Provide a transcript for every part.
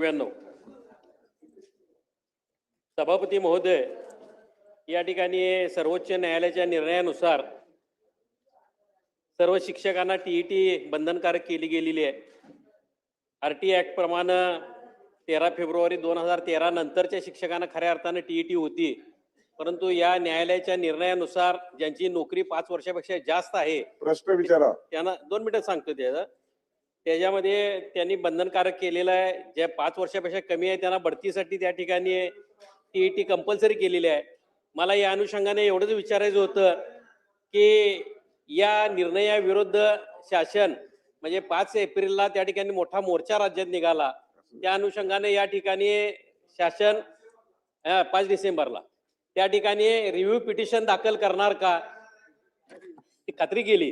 नव्याण्णव सभापती महोदय या ठिकाणी सर्वोच्च न्यायालयाच्या निर्णयानुसार सर्व शिक्षकांना टीईटी बंधनकारक केली गेलेली आहे. आर टी ॲक्ट प्रमाणे तेरा फेब्रुवारी दोन हजार तेरा नंतरच्या शिक्षकांना खऱ्या अर्थानं टीईटी होती. परंतु या न्यायालयाच्या निर्णयानुसार ज्यांची नोकरी पाच वर्षापेक्षा जास्त आहे प्रश्न विचारा. त्यांना दोन मिनिटं सांगतो त्याचं त्याच्यामध्ये त्यांनी बंधनकारक केलेलं आहे. ज्या पाच वर्षापेक्षा कमी आहे त्यांना बढतीसाठी त्या ठिकाणी टी टी कंपल्सरी केलेली आहे. मला या अनुषंगाने एवढंच विचारायचं होतं की या निर्णयाविरुद्ध शासन म्हणजे पाच एप्रिलला त्या ठिकाणी मोठा मोर्चा राज्यात निघाला. त्या अनुषंगाने या ठिकाणी शासन पाच डिसेंबरला. त्या ठिकाणी रिव्ह्यू पिटिशन दाखल करणार का? ती खात्री केली.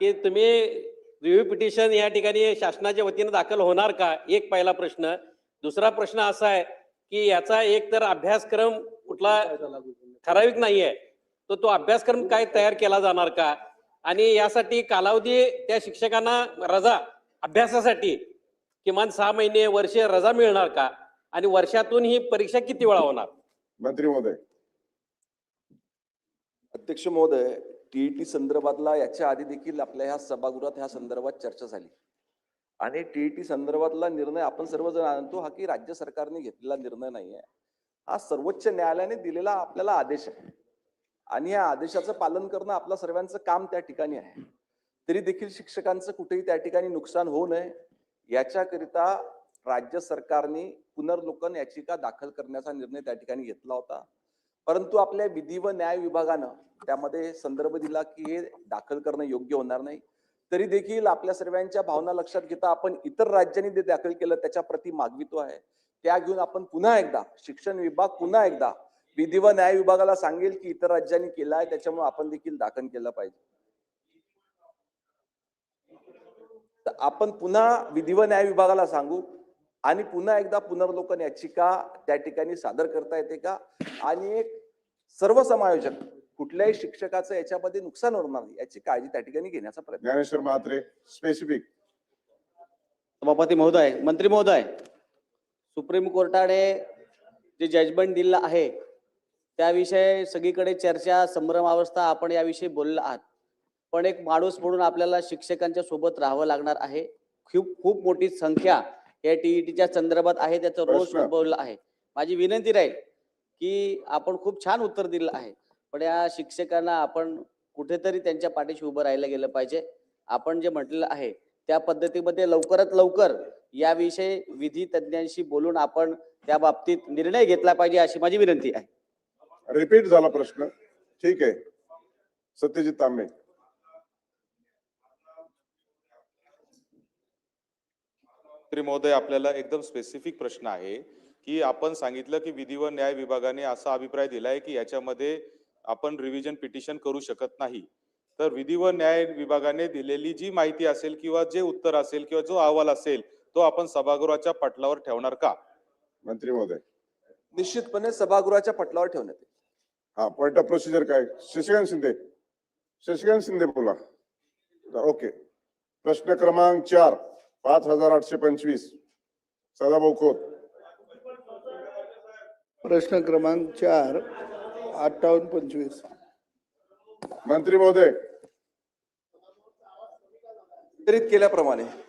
की तुम्ही रिव्ह्यू पिटिशन या ठिकाणी शासनाच्या वतीने दाखल होणार का? एक पहिला प्रश्न. दुसरा प्रश्न असा आहे की याचा एक तर अभ्यासक्रम कुठला ठराविक नाही आहे तर तो अभ्यासक्रम काय तयार केला जाणार का? आणि यासाठी कालावधी त्या शिक्षकांना रजा अभ्यासासाठी किमान सहा महिने वर्ष रजा मिळणार का? आणि वर्षातून ही परीक्षा किती वेळा होणार? मंत्री महोदय. अध्यक्ष महोदय टीईटी संदर्भातला याच्या आधी देखील आपल्या ह्या सभागृहात ह्या संदर्भात चर्चा झाली. आणि टीईटी संदर्भातला निर्णय आपण सर्वजण आणतो हा की राज्य सरकारने घेतलेला निर्णय नाही आहे हा सर्वोच्च न्यायालयाने दिलेला आपल्याला आदेश आहे. आणि या आदेशाचं पालन करणं आपलं सर्वांचं काम त्या ठिकाणी आहे. तरी देखील शिक्षकांचं कुठेही त्या ठिकाणी नुकसान होऊ नये. याच्याकरिता राज्य सरकारने पुनर्लोकन याचिका दाखल करण्याचा निर्णय त्या ठिकाणी घेतला होता. परंतु आपल्या विधी व न्याय विभागानं त्यामध्ये संदर्भ दिला की हे दाखल करणं योग्य होणार नाही. तरी देखील आपल्या सर्वांच्या भावना लक्षात घेता आपण इतर राज्यांनी जे दाखल केलं त्याच्या प्रती मागवितो आहे. त्या घेऊन आपण पुन्हा एकदा शिक्षण विभाग पुन्हा एकदा विधी व न्याय विभागाला सांगेल की इतर राज्यांनी केला आहे त्याच्यामुळे आपण देखील दाखल केलं पाहिजे. आपण पुन्हा विधी व न्याय विभागाला सांगू. आणि पुन्हा एकदा पुनर्लोकन याचिका त्या ठिकाणी सादर करता येते का? आणि एक सर्वसमायोजक कुठल्याही शिक्षकाचं याच्यामध्ये नुकसान होणार नाही याची काळजी त्या ठिकाणी घेण्याचा प्रयत्न. ज्ञानेश्वर म्हात्रे स्पेसिफिक सभापती महोदय मंत्री महोदय सुप्रीम कोर्टाने जे जजमेंट दिलं आहे त्याविषयी सगळीकडे चर्चा संभ्रमावस्था आपण याविषयी बोललो आहात. पण एक माणूस म्हणून आपल्याला शिक्षकांच्या सोबत राहावं लागणार आहे. खूप खूप मोठी संख्या या टीईटीच्या संदर्भात आहे त्याचं रोष. उद्भवलं आहे. माझी विनंती राहील की आपण खूप छान उत्तर दिलं आहे. पण या शिक्षकांना आपण कुठेतरी त्यांच्या पाठीशी उभं राहायला गेलं पाहिजे. आपण जे म्हटलेलं आहे त्या पद्धतीमध्ये लवकरात लवकर याविषयी विधी तज्ञांशी बोलून आपण त्या बाबतीत निर्णय घेतला पाहिजे अशी माझी विनंती आहे. रिपीट झाला प्रश्न. ठीक आहे. सत्यजित तांबे. मंत्री महोदय आपल्याला एकदम स्पेसिफिक प्रश्न आहे की आपण सांगितलं की विधी व न्याय विभागाने असा अभिप्राय दिलाय की याच्यामध्ये आपण रिव्हिजन पिटिशन करू शकत नाही. तर विधी व न्याय विभागाने दिलेली जी माहिती असेल किंवा जे उत्तर असेल किंवा जो अहवाल असेल तो आपण सभागृहाच्या पटलावर ठेवणार का? मंत्री महोदय निश्चितपणे सभागृहाच्या पटलावर ठेवण्यात येईल. हा पॉइंट ऑफ प्रोसिजर काय? शशिकांत शिंदे. शशिकांत शिंदे बोला. ओके. प्रश्न क्रमांक चार. पाच हजार आठशे पंचवीस. सदाभाऊ खोत प्रश्न क्रमांक चार अठ्ठावन्न पंचवीस. मंत्री महोदय. वितरित केल्याप्रमाणे.